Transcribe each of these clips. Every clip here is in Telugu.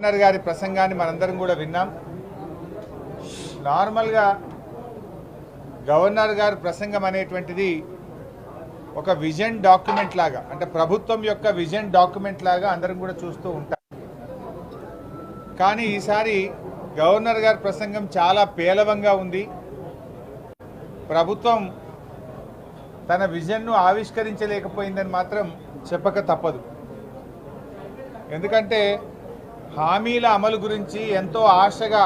గవర్నర్ గారి ప్రసంగాన్ని మనందరం కూడా విన్నాం. నార్మల్గా గవర్నర్ గారి ప్రసంగం అనేటువంటిది ఒక విజన్ డాక్యుమెంట్ లాగా అంటే ప్రభుత్వం యొక్క విజన్ డాక్యుమెంట్ లాగా అందరం కూడా చూస్తూ ఉంటాం. కానీ ఈసారి గవర్నర్ గారి ప్రసంగం చాలా పేలవంగా ఉంది. ప్రభుత్వం తన విజన్ను ఆవిష్కరించలేకపోయిందని మాత్రం చెప్పక తప్పదు. ఎందుకంటే హామీల అమలు గురించి ఎంతో ఆశగా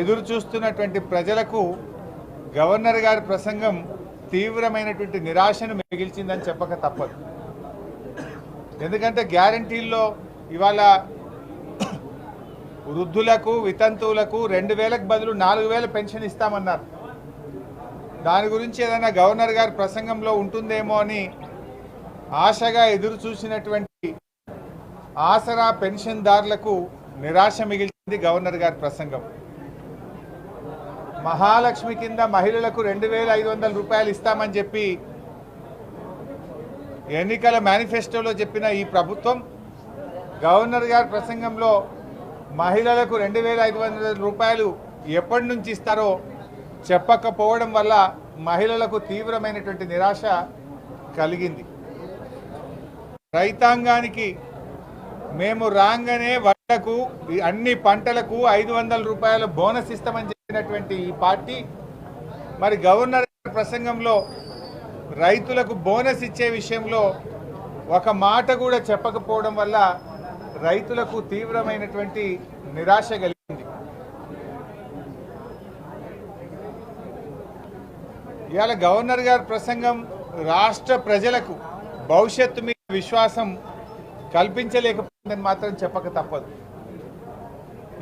ఎదురు చూస్తున్నటువంటి ప్రజలకు గవర్నర్ గారి ప్రసంగం తీవ్రమైనటువంటి నిరాశను మిగిల్చిందని చెప్పక తప్పదు. ఎందుకంటే గ్యారంటీల్లో ఇవాళ వృద్ధులకు వితంతువులకు రెండు వేలకు బదులు నాలుగు వేల పెన్షన్ ఇస్తామన్నారు. దాని గురించి ఏదైనా గవర్నర్ గారి ప్రసంగంలో ఉంటుందేమో అని ఆశగా ఎదురు చూసినటువంటి ఆసరా పెన్షన్దారులకు నిరాశ మిగిల్చింది గవర్నర్ గారి ప్రసంగం. మహాలక్ష్మి కింద మహిళలకు రెండు వేల ఐదు వందల రూపాయలు ఇస్తామని చెప్పి ఎన్నికల మేనిఫెస్టోలో చెప్పిన ఈ ప్రభుత్వం గవర్నర్ గారి ప్రసంగంలో మహిళలకు రెండు వేల ఐదు వందల రూపాయలు ఎప్పటి నుంచి ఇస్తారో చెప్పకపోవడం వల్ల మహిళలకు తీవ్రమైనటువంటి నిరాశ కలిగింది. రైతాంగానికి మేము రాగానే వడ్లకు అన్ని పంటలకు ఐదు వందల రూపాయల బోనస్ ఇస్తామని చెప్పినటువంటి ఈ పార్టీ మరి గవర్నర్ ప్రసంగంలో రైతులకు బోనస్ ఇచ్చే విషయంలో ఒక మాట కూడా చెప్పకపోవడం వల్ల రైతులకు తీవ్రమైనటువంటి నిరాశ కలిగింది. ఇవాళ గవర్నర్ గారి ప్రసంగం రాష్ట్ర ప్రజలకు భవిష్యత్తు మీద విశ్వాసం కల్పించలేకపోయిందని మాత్రం చెప్పక తప్పదు.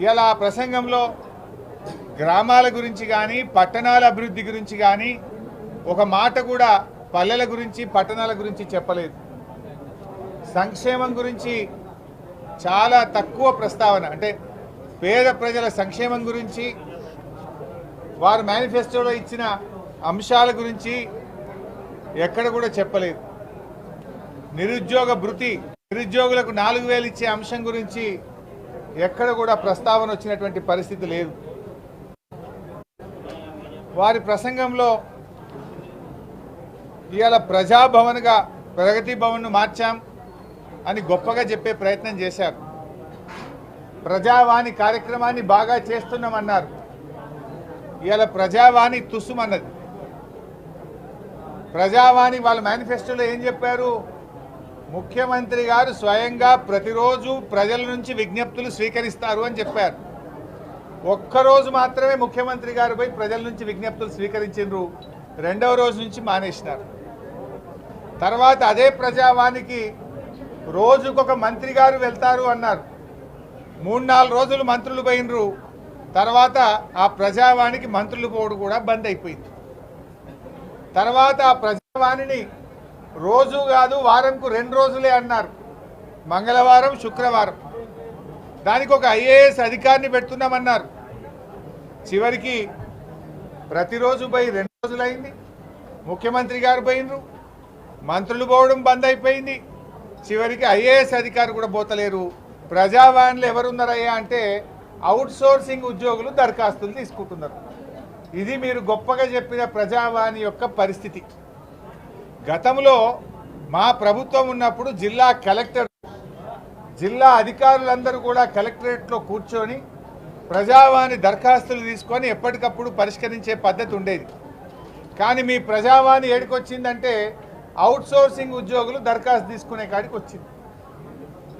ఇలా ఆ ప్రసంగంలో గ్రామాల గురించి కానీ పట్టణాల అభివృద్ధి గురించి కానీ ఒక మాట కూడా పల్లెల గురించి పట్టణాల గురించి చెప్పలేదు. సంక్షేమం గురించి చాలా తక్కువ ప్రస్తావన అంటే పేద ప్రజల సంక్షేమం గురించి వారు మేనిఫెస్టోలో ఇచ్చిన అంశాల గురించి ఎక్కడ కూడా చెప్పలేదు. నిరుద్యోగ భృతి నిరుద్యోగులకు నాలుగు వేలు ఇచ్చే అంశం గురించి ఎక్కడ కూడా ప్రస్తావన వచ్చినటువంటి పరిస్థితి లేదు. వారి ప్రసంగంలో ఇవాళ ప్రజాభవన్గా ప్రగతి భవన్ను మార్చాం అని గొప్పగా చెప్పే ప్రయత్నం చేశారు. ప్రజావాణి కార్యక్రమాన్ని బాగా చేస్తున్నామన్నారు. ఇవాళ ప్రజావాణి తుసుమన్నది. ప్రజావాణి వాళ్ళ మేనిఫెస్టోలో ఏం చెప్పారు? ముఖ్యమంత్రి గారు స్వయంగా ప్రతిరోజు ప్రజల నుంచి విజ్ఞప్తులు స్వీకరిస్తారు అని చెప్పారు. ఒక్కరోజు మాత్రమే ముఖ్యమంత్రి గారు పోయి ప్రజల నుంచి విజ్ఞప్తులు స్వీకరించారు రెండవ రోజు నుంచి మానేసినారు. తర్వాత అదే ప్రజావానికి రోజుకొక మంత్రి గారు వెళ్తారు అన్నారు. మూడు నాలుగు రోజులు మంత్రులు పోయినరు తర్వాత ఆ ప్రజావాణికి మంత్రులు పోవడం కూడా బంద్ అయిపోయింది. తర్వాత ఆ ప్రజావాణిని రోజు కాదు వారంకు రెండు రోజులే అన్నారు. మంగళవారం శుక్రవారం. దానికి ఒక ఐఏఎస్ అధికారిని పెడుతున్నామన్నారు. చివరికి ప్రతిరోజు పోయి రెండు రోజులైంది. ముఖ్యమంత్రి గారు పోయినరు మంత్రులు పోవడం బంద్ అయిపోయింది. చివరికి ఐఏఎస్ అధికారి కూడా పోతలేరు. ప్రజావాణిలో ఎవరున్నారయ్యా అంటే అవుట్ సోర్సింగ్ ఉద్యోగులు దరఖాస్తులు తీసుకుంటున్నారు. ఇది మీరు గొప్పగా చెప్పిన ప్రజావాణి యొక్క పరిస్థితి. గతంలో మా ప్రభుత్వం ఉన్నప్పుడు జిల్లా కలెక్టర్ జిల్లా అధికారులందరూ కూడా కలెక్టరేట్లో కూర్చొని ప్రజావాణి దరఖాస్తులు తీసుకొని ఎప్పటికప్పుడు పరిష్కరించే పద్ధతి ఉండేది. కానీ మీ ప్రజావాణి ఏడికొచ్చిందంటే అవుట్సోర్సింగ్ ఉద్యోగులు దరఖాస్తు తీసుకునే కాడికి వచ్చింది.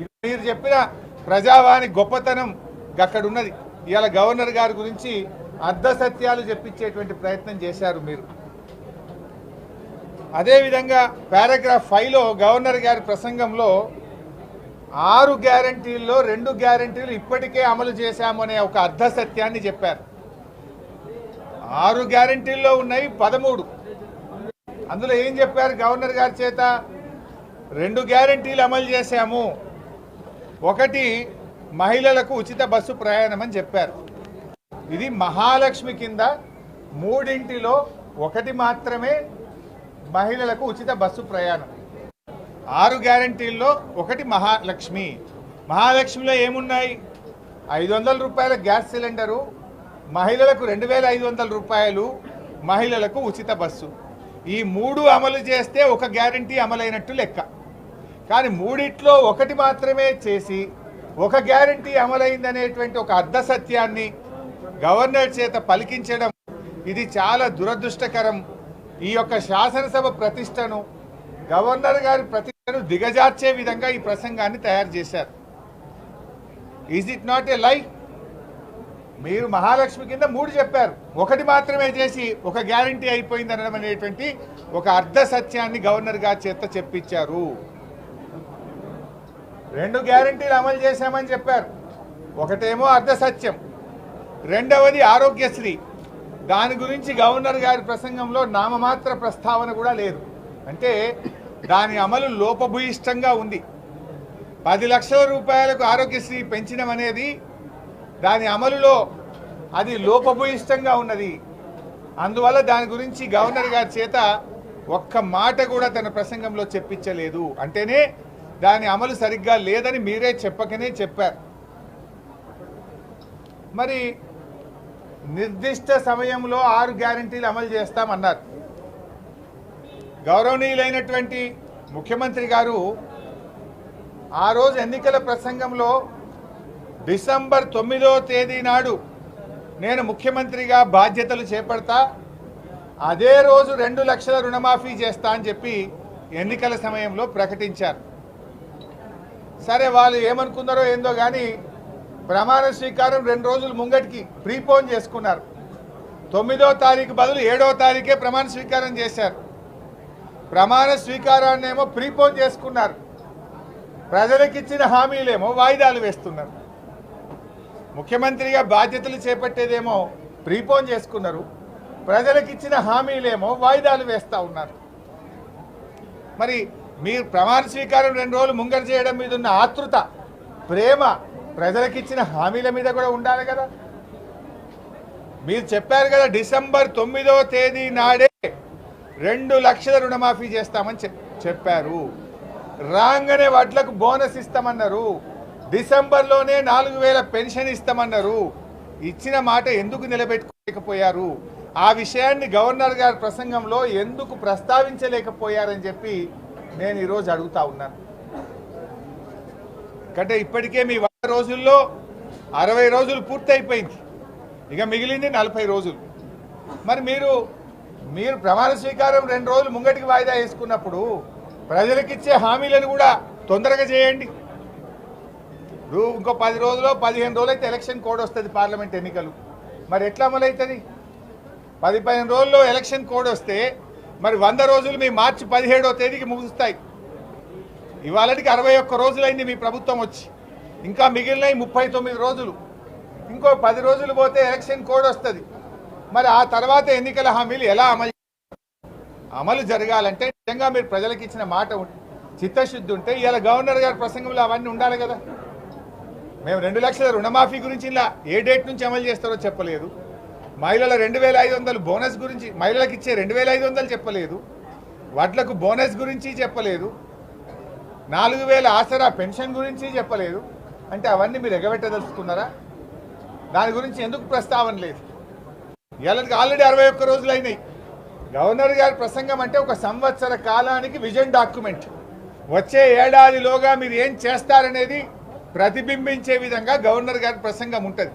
ఇది మీరు చెప్పిన ప్రజావాణి గొప్పతనం అక్కడ ఉన్నది ఇవాళ గవర్నర్ గారి గురించి అర్ధ సత్యాలు చెప్పించేటువంటి ప్రయత్నం చేశారు మీరు. అదేవిధంగా పారాగ్రాఫ్ ఫైవ్లో గవర్నర్ గారి ప్రసంగంలో ఆరు గ్యారంటీల్లో రెండు గ్యారంటీలు ఇప్పటికే అమలు చేశామనే ఒక అర్ధ సత్యాన్ని చెప్పారు. ఆరు గ్యారంటీల్లో ఉన్నాయి పదమూడు. అందులో ఏం చెప్పారు గవర్నర్ గారి చేత? రెండు గ్యారంటీలు అమలు చేశాము. ఒకటి మహిళలకు ఉచిత బస్సు ప్రయాణం అని చెప్పారు. ఇది మహాలక్ష్మి కింద మూడింటిలో ఒకటి మాత్రమే మహిళలకు ఉచిత బస్సు ప్రయాణం. ఆరు గ్యారంటీల్లో ఒకటి మహాలక్ష్మి. మహాలక్ష్మిలో ఏమున్నాయి? ఐదు వందల రూపాయల గ్యాస్ సిలిండరు మహిళలకు రెండు వేల ఐదు వందల రూపాయలు మహిళలకు ఉచిత బస్సు. ఈ మూడు అమలు చేస్తే ఒక గ్యారంటీ అమలైనట్టు లెక్క. కానీ మూడిట్లో ఒకటి మాత్రమే చేసి ఒక గ్యారంటీ అమలైందనేటువంటి ఒక అర్ధ సత్యాన్ని గవర్నర్ చేత పలికించడం ఇది చాలా దురదృష్టకరం. ఈ యొక్క శాసనసభ ప్రతిష్టను గవర్నర్ గారి ప్రతిష్టను దిగజార్చే విధంగా ఈ ప్రసంగాన్ని తయారు చేశారు. ఈజ్ ఇట్ నాట్ ఏ లై మీరు మహాలక్ష్మి కింద మూడు చెప్పారు. ఒకటి మాత్రమే చేసి ఒక గ్యారంటీ అయిపోయింది అనడం అనేటువంటి ఒక అర్ధ సత్యాన్ని గవర్నర్ గారి చేత చెప్పించారు. రెండు గ్యారంటీలు అమలు చేశామని చెప్పారు. ఒకటేమో అర్ధ సత్యం. రెండవది ఆరోగ్యశ్రీ. దాని గురించి గవర్నర్ గారి ప్రసంగంలో నామమాత్ర ప్రస్తావన కూడా లేదు. అంటే దాని అమలు లోపభూయిష్టంగా ఉంది. పది లక్షల రూపాయలకు ఆరోగ్యశ్రీ పెంచడం అనేది దాని అమలులో అది లోపభూయిష్టంగా ఉన్నది. అందువల్ల దాని గురించి గవర్నర్ గారి చేత ఒక్క మాట కూడా తన ప్రసంగంలో చెప్పించలేదు. అంటేనే దాని అమలు సరిగ్గా లేదని మీరే చెప్పకనే చెప్పారు. మరి నిర్దిష్ట సమయంలో ఆరు గ్యారంటీలు అమలు చేస్తామన్నారు. గౌరవనీయులైనటువంటి ముఖ్యమంత్రి గారు ఆ రోజు ఎన్నికల ప్రసంగంలో డిసెంబర్ తొమ్మిదో తేదీ నాడు నేను ముఖ్యమంత్రిగా బాధ్యతలు చేపడతా అదే రోజు రెండు లక్షల రుణమాఫీ చేస్తా అని చెప్పి ఎన్నికల సమయంలో ప్రకటించారు. సరే వాళ్ళు ఏమనుకున్నారో ఏందో కానీ ప్రమాణ స్వీకారం రెండు రోజులు ముంగటికి ప్రీపోన్ చేసుకున్నారు. తొమ్మిదో తారీఖు బదులు ఏడో తారీఖే ప్రమాణ స్వీకారం చేశారు. ప్రమాణ స్వీకారాన్ని ఏమో ప్రీపోన్ చేసుకున్నారు. ప్రజలకు ఇచ్చిన హామీలేమో వాయిదాలు వేస్తున్నారు. ముఖ్యమంత్రిగా బాధ్యతలు చేపట్టేదేమో ప్రీపోన్ చేసుకున్నారు. ప్రజలకు ఇచ్చిన హామీలేమో వాయిదాలు వేస్తూ ఉన్నారు. మరి మీరు ప్రమాణ స్వీకారం రెండు రోజులు ముంగర చేయడం మీద ఉన్న ఆతృత ప్రేమ ప్రజలకు ఇచ్చిన హామీల మీద కూడా ఉండాలి కదా. మీరు చెప్పారు కదా డిసెంబర్ తొమ్మిదో తేదీ నాడే రెండు లక్షల రుణమాఫీ చేస్తామని చెప్- చెప్పారు. రాగానే వడ్లకు బోనస్ ఇస్తామన్నారు. డిసెంబర్లోనే నాలుగు వేల పెన్షన్ ఇస్తామన్నారు. ఇచ్చిన మాట ఎందుకు నిలబెట్టుకోలేకపోయారు? ఆ విషయాన్ని గవర్నర్ గారి ప్రసంగంలో ఎందుకు ప్రస్తావించలేకపోయారని చెప్పి నేను ఈరోజు అడుగుతా ఉన్నాను. అంటే ఇప్పటికే మీ రోజుల్లో అరవై రోజులు పూర్తయిపోయింది. ఇక మిగిలింది నలభై రోజులు. మరి మీరు మీరు ప్రమాణ స్వీకారం రెండు రోజులు ముంగటికి వాయిదా వేసుకున్నప్పుడు ప్రజలకిచ్చే హామీలను కూడా తొందరగా చేయండి. ఇంకో పది రోజులు పదిహేను రోజులు అయితే ఎలక్షన్ కోడ్ వస్తుంది పార్లమెంట్ ఎన్నికలు. మరి ఎట్లా అమలవుతుంది? పది పదిహేను రోజుల్లో ఎలక్షన్ కోడ్ వస్తే మరి వంద రోజులు మీ మార్చి పదిహేడో తేదీకి ముగుస్తాయి. ఇవాళకి అరవై ఒక్క రోజులైంది మీ ప్రభుత్వం వచ్చి. ఇంకా మిగిలినవి ముప్పై తొమ్మిది రోజులు. ఇంకో పది రోజులు పోతే ఎలక్షన్ కోడ్ వస్తుంది. మరి ఆ తర్వాత ఎన్నికల హామీలు ఎలా అమలు అమలు జరగాలంటే నిజంగా మీరు ప్రజలకు ఇచ్చిన మాట చిత్తశుద్ధి ఉంటే ఇలా గవర్నర్ గారి ప్రసంగంలో అవన్నీ ఉండాలి కదా. మేము రెండు లక్షల రుణమాఫీ గురించి ఇలా ఏ డేట్ నుంచి అమలు చేస్తారో చెప్పలేదు. మహిళల రెండు వేల ఐదు వందలు బోనస్ గురించి మహిళలకు ఇచ్చే రెండు వేల ఐదు వందలు చెప్పలేదు. వడ్లకు బోనస్ గురించి చెప్పలేదు. నాలుగు వేల ఆసరా పెన్షన్ గురించి చెప్పలేదు. అంటే అవన్నీ మీరు ఎగబెట్టదలుచుకున్నారా? దాని గురించి ఎందుకు ప్రస్తావన లేదు? ఇవాళకి ఆల్రెడీ అరవై ఒక్క రోజులు అయినాయి. గవర్నర్ గారి ప్రసంగం అంటే ఒక సంవత్సర కాలానికి విజన్ డాక్యుమెంట్. వచ్చే ఏడాదిలోగా మీరు ఏం చేస్తారనేది ప్రతిబింబించే విధంగా గవర్నర్ గారి ప్రసంగం ఉంటుంది.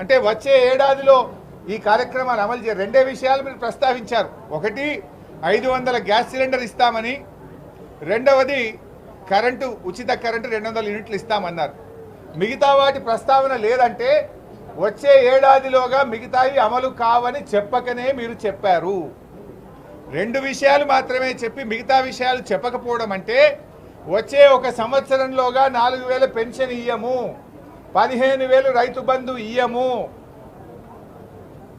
అంటే వచ్చే ఏడాదిలో ఈ కార్యక్రమాలు అమలు చే రెండే విషయాలు మీరు ప్రస్తావించారు. ఒకటి ఐదు వందల గ్యాస్ సిలిండర్ ఇస్తామని. రెండవది కరెంటు ఉచిత కరెంటు రెండు వందల యూనిట్లు ఇస్తామన్నారు. మిగతా వాటి ప్రస్తావన లేదంటే వచ్చే ఏడాదిలోగా మిగతావి అమలు కావని చెప్పకనే మీరు చెప్పారు. రెండు విషయాలు మాత్రమే చెప్పి మిగతా విషయాలు చెప్పకపోవడం అంటే వచ్చే ఒక సంవత్సరంలోగా నాలుగు వేల పెన్షన్ ఇయ్యము పదిహేను వేలు రైతు బంధు ఇయ్యము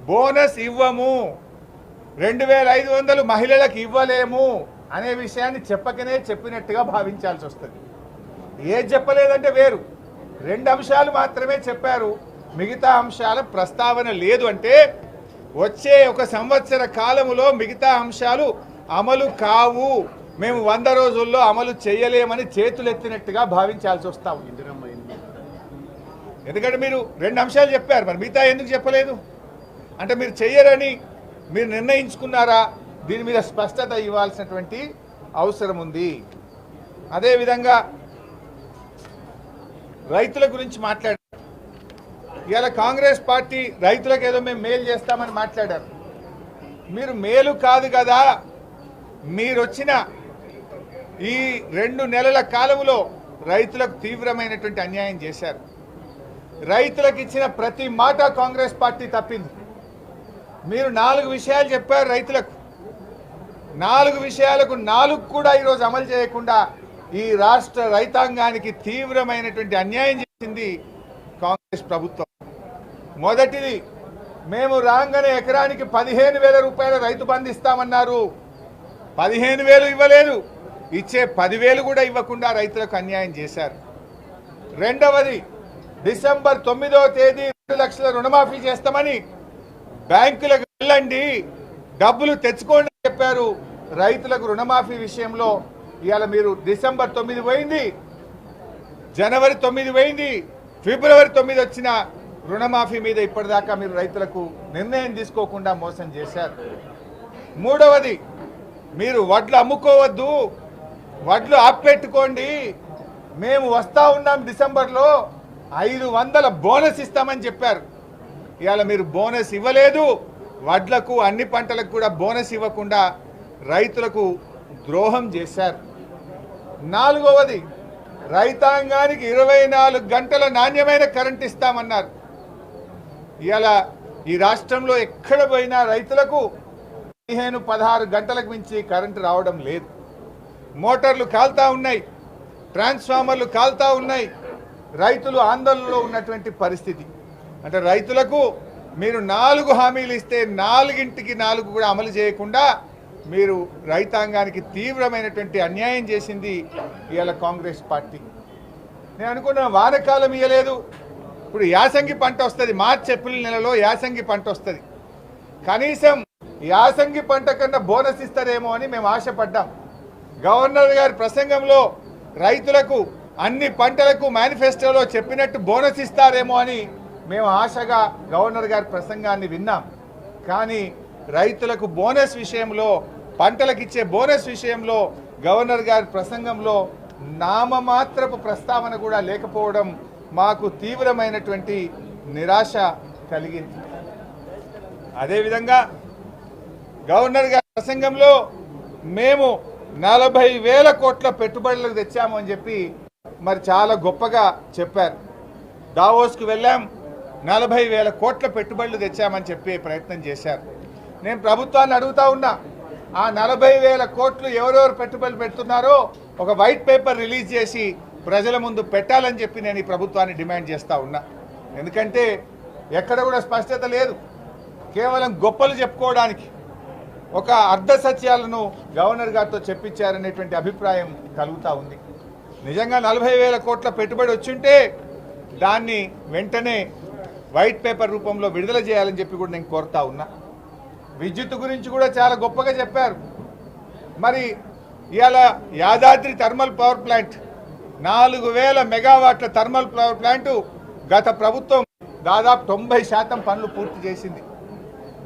బోనస్ ఇవ్వము రెండు వేల ఐదు వందలు మహిళలకు ఇవ్వలేము అనే విషయాన్ని చెప్పకనే చెప్పినట్టుగా భావించాల్సి వస్తుంది. ఏది చెప్పలేదంటే వేరు. రెండు అంశాలు మాత్రమే చెప్పారు. మిగతా అంశాల ప్రస్తావన లేదు అంటే వచ్చే ఒక సంవత్సర కాలములో మిగతా అంశాలు అమలు కావు. మేము వంద రోజుల్లో అమలు చేయలేమని చేతులెత్తినట్టుగా భావించాల్సి వస్తా ఉంది. ఎందుకంటే మీరు రెండు అంశాలు చెప్పారు. మరి మిగతా ఎందుకు చెప్పలేదు? అంటే మీరు చెయ్యరని మీరు నిర్ణయించుకున్నారా? దీని మీద స్పష్టత ఇవ్వాల్సినటువంటి అవసరం ఉంది. అదేవిధంగా రైతుల గురించి మాట్లాడారు. ఇవాళ కాంగ్రెస్ పార్టీ రైతులకు ఏదో మేము మేలు చేస్తామని మాట్లాడారు. మీరు మేలు కాదు కదా మీరొచ్చిన ఈ రెండు నెలల కాలంలో రైతులకు తీవ్రమైనటువంటి అన్యాయం చేశారు. రైతులకు ఇచ్చిన ప్రతి మాట కాంగ్రెస్ పార్టీ తప్పింది. మీరు నాలుగు విషయాలు చెప్పారు రైతులకు. నాలుగు విషయాలకు నాలుగు కూడా ఈరోజు అమలు చేయకుండా ఈ రాష్ట్ర రైతాంగానికి తీవ్రమైనటువంటి అన్యాయం చేసింది కాంగ్రెస్ ప్రభుత్వం. మొదటిది మేము రాగానే ఎకరానికి పదిహేను వేల రూపాయల రైతు బంధిస్తామన్నారు పదిహేను వేలు ఇవ్వలేదు. ఇచ్చే పదివేలు కూడా ఇవ్వకుండా రైతులకు అన్యాయం చేశారు. రెండవది డిసెంబర్ తొమ్మిదవ తేదీ రెండు లక్షల రుణమాఫీ చేస్తామని బ్యాంకులకు వెళ్ళండి డబ్బులు తెచ్చుకోండి చెప్పారు. రైతులకు రుణమాఫీ విషయంలో ఇవాళ మీరు డిసెంబర్ తొమ్మిది పోయింది జనవరి తొమ్మిది పోయింది ఫిబ్రవరి తొమ్మిది వచ్చిన రుణమాఫీ మీద ఇప్పటిదాకా మీరు రైతులకు నిర్ణయం తీసుకోకుండా మోసం చేశారు. మూడవది మీరు వడ్లు అమ్ముకోవద్దు వడ్లు ఆపెట్టుకోండి మేము వస్తా ఉన్నాం డిసెంబర్లో ఐదు వందల బోనస్ ఇస్తామని చెప్పారు. ఇవాళ మీరు బోనస్ ఇవ్వలేదు వడ్లకు అన్ని పంటలకు కూడా బోనస్ ఇవ్వకుండా రైతులకు ద్రోహం చేశారు. నాలుగవది రైతాంగానికి ఇరవై నాలుగు గంటల నాణ్యమైన కరెంట్ ఇస్తామన్నారు. ఇలా ఈ రాష్ట్రంలో ఎక్కడ పోయినా రైతులకు పదిహేను పదహారు గంటలకు మించి కరెంటు రావడం లేదు. మోటార్లు కాల్తా ఉన్నాయి ట్రాన్స్ఫార్మర్లు కాల్తా ఉన్నాయి. రైతులు ఆందోళనలో ఉన్నటువంటి పరిస్థితి. అంటే రైతులకు మీరు నాలుగు హామీలు ఇస్తే నాలుగింటికి నాలుగు కూడా అమలు చేయకుండా మీరు రైతాంగానికి తీవ్రమైనటువంటి అన్యాయం చేసింది ఇవాళ కాంగ్రెస్ పార్టీ. నేను అనుకున్నాను వానకాలం ఇవ్వలేదు ఇప్పుడు యాసంగి పంట వస్తుంది మార్చి ఏప్రిల్ నెలలో యాసంగి పంట వస్తుంది. కనీసం యాసంగి పంట కన్నా బోనస్ ఇస్తారేమో అని మేము ఆశపడ్డాం. గవర్నర్ గారి ప్రసంగంలో రైతులకు అన్ని పంటలకు మేనిఫెస్టోలో చెప్పినట్టు బోనస్ ఇస్తారేమో అని మేము ఆశగా గవర్నర్ గారి ప్రసంగాన్ని విన్నాం. కానీ రైతులకు బోనస్ విషయంలో పంటలకు ఇచ్చే బోనస్ విషయంలో గవర్నర్ గారి ప్రసంగంలో నామమాత్రపు ప్రస్తావన కూడా లేకపోవడం మాకు తీవ్రమైనటువంటి నిరాశ కలిగింది. అదేవిధంగా గవర్నర్ గారి ప్రసంగంలో మేము నలభై వేల కోట్ల పెట్టుబడులకు తెచ్చాము అని చెప్పి మరి చాలా గొప్పగా చెప్పారు. దావోస్కు వెళ్ళాం నలభై వేల కోట్ల పెట్టుబడులు తెచ్చామని చెప్పే ప్రయత్నం చేశారు. నేను ప్రభుత్వాన్ని అడుగుతా ఉన్నా ఆ నలభై వేల కోట్లు ఎవరెవరు పెట్టుబడులు పెడుతున్నారో ఒక వైట్ పేపర్ రిలీజ్ చేసి ప్రజల ముందు పెట్టాలని చెప్పి నేను ఈ ప్రభుత్వాన్ని డిమాండ్ చేస్తూ ఉన్నా. ఎందుకంటే ఎక్కడ కూడా స్పష్టత లేదు. కేవలం గొప్పలు చెప్పుకోవడానికి ఒక అర్ధ సత్యాలను గవర్నర్ గారితో చెప్పించారనేటువంటి అభిప్రాయం కలుగుతూ ఉంది. నిజంగా నలభై వేల కోట్ల పెట్టుబడి వచ్చింటే దాన్ని వెంటనే వైట్ పేపర్ రూపంలో విడుదల చేయాలని చెప్పి కూడా నేను కోరుతా ఉన్నా. విద్యుత్ గురించి కూడా చాలా గొప్పగా చెప్పారు. మరి ఇవాళ యాదాద్రి థర్మల్ పవర్ ప్లాంట్ నాలుగు వేల మెగావాట్ల థర్మల్ పవర్ ప్లాంటు గత ప్రభుత్వం దాదాపు తొంభై శాతం పనులు పూర్తి చేసింది.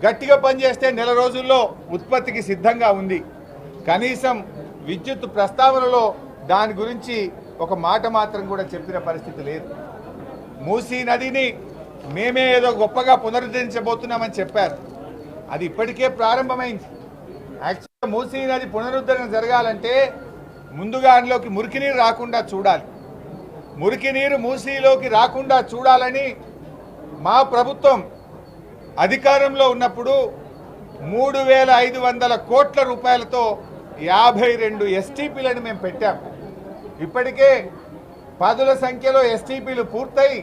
గట్టిగా పనిచేస్తే నెల రోజుల్లో ఉత్పత్తికి సిద్ధంగా ఉంది. కనీసం విద్యుత్ ప్రస్తావనలో దాని గురించి ఒక మాట మాత్రం కూడా చెప్పిన పరిస్థితి లేదు. మూసీ నదిని మేమే ఏదో గొప్పగా పునరుద్ధరించబోతున్నామని చెప్పారు. అది ఇప్పటికే ప్రారంభమైంది. యాక్చువల్గా మూసీ నది పునరుద్ధరణ జరగాలంటే ముందుగా అందులోకి మురికి నీరు రాకుండా చూడాలి. మురికి నీరు మూసీలోకి రాకుండా చూడాలని మా ప్రభుత్వం అధికారంలో ఉన్నప్పుడు మూడు వేల ఐదు వందల కోట్ల రూపాయలతో యాభై రెండు ఎస్టీపీలను మేము పెట్టాం. ఇప్పటికే పదుల సంఖ్యలో ఎస్టీపీలు పూర్తయి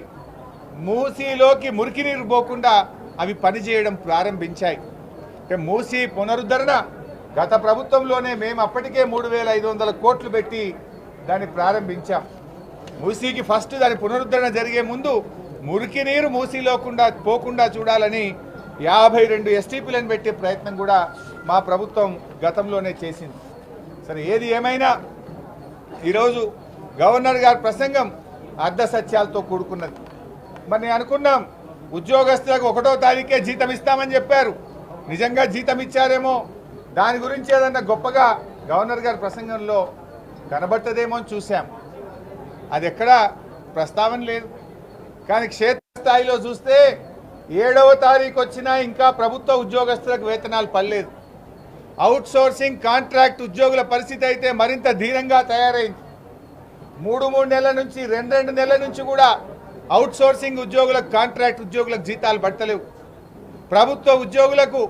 మూసీలోకి మురికి నీరు పోకుండా అవి పనిచేయడం ప్రారంభించాయి. అంటే మూసీ పునరుద్ధరణ. గత ప్రభుత్వంలోనే మేము అప్పటికే మూడు వేల ఐదు వందల కోట్లు పెట్టి దాన్ని ప్రారంభించాం. మూసీకి ఫస్ట్ దాని పునరుద్ధరణ జరిగే ముందు మురికి నీరు మూసీలోకుండా పోకుండా చూడాలని యాభై రెండు ఎస్టీపీలను పెట్టే ప్రయత్నం కూడా మా ప్రభుత్వం గతంలోనే చేసింది. సరే ఏది ఏమైనా ఈరోజు గవర్నర్ గారి ప్రసంగం అర్ధ సత్యాలతో కూడుకున్నది. మరి నేను అనుకున్నాం ఉద్యోగస్తులకు ఒకటో తారీఖే జీతం ఇస్తామని చెప్పారు. నిజంగా జీతం ఇచ్చారేమో? దాని గురించి ఏదన్నా గొప్పగా గవర్నర్ గారి ప్రసంగంలో కనబట్టదేమో అని చూశాం. అది ఎక్కడ ప్రస్తావన లేదు. కానీ క్షేత్రస్థాయిలో చూస్తే ఏడవ తారీఖు వచ్చినా ఇంకా ప్రభుత్వ ఉద్యోగస్తులకు వేతనాలు పడలేదు. అవుట్ సోర్సింగ్ కాంట్రాక్ట్ ఉద్యోగుల పరిస్థితి అయితే మరింత ధీరంగా తయారైంది. మూడు మూడు నెలల నుంచి రెండు రెండు నెలల నుంచి కూడా అవుట్ సోర్సింగ్ ఉద్యోగులకు కాంట్రాక్ట్ ఉద్యోగులకు జీతాలు పడతలేవు. ప్రభుత్వ ఉద్యోగులకు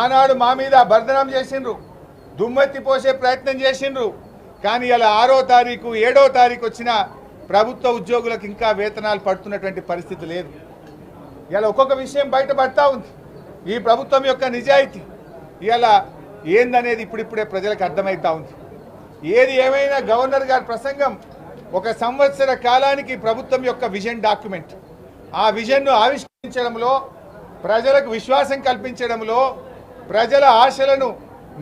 ఆనాడు మా మీద బర్ధనం చేసిండ్రు. దుమ్మెత్తి పోసే ప్రయత్నం చేసిండ్రు. కానీ ఇలా ఆరో తారీఖు ఏడో తారీఖు వచ్చిన ప్రభుత్వ ఉద్యోగులకు ఇంకా వేతనాలు పడుతున్నటువంటి పరిస్థితి లేదు. ఇలా ఒక్కొక్క విషయం బయటపడతా ఉంది. ఈ ప్రభుత్వం యొక్క నిజాయితీ ఇలా ఏందనేది ఇప్పుడిప్పుడే ప్రజలకు అర్థమవుతా ఉంది. ఏది ఏమైనా గవర్నర్ గారి ప్రసంగం ఒక సంవత్సర కాలానికి ప్రభుత్వం యొక్క విజన్ డాక్యుమెంట్. ఆ విజన్ను ఆవిష్కరించడంలో ప్రజలకు విశ్వాసం కల్పించడంలో ప్రజల ఆశలను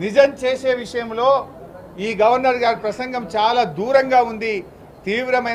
నిజం చేసే విషయంలో ఈ గవర్నర్ గారి ప్రసంగం చాలా దూరంగా ఉంది. తీవ్రమైన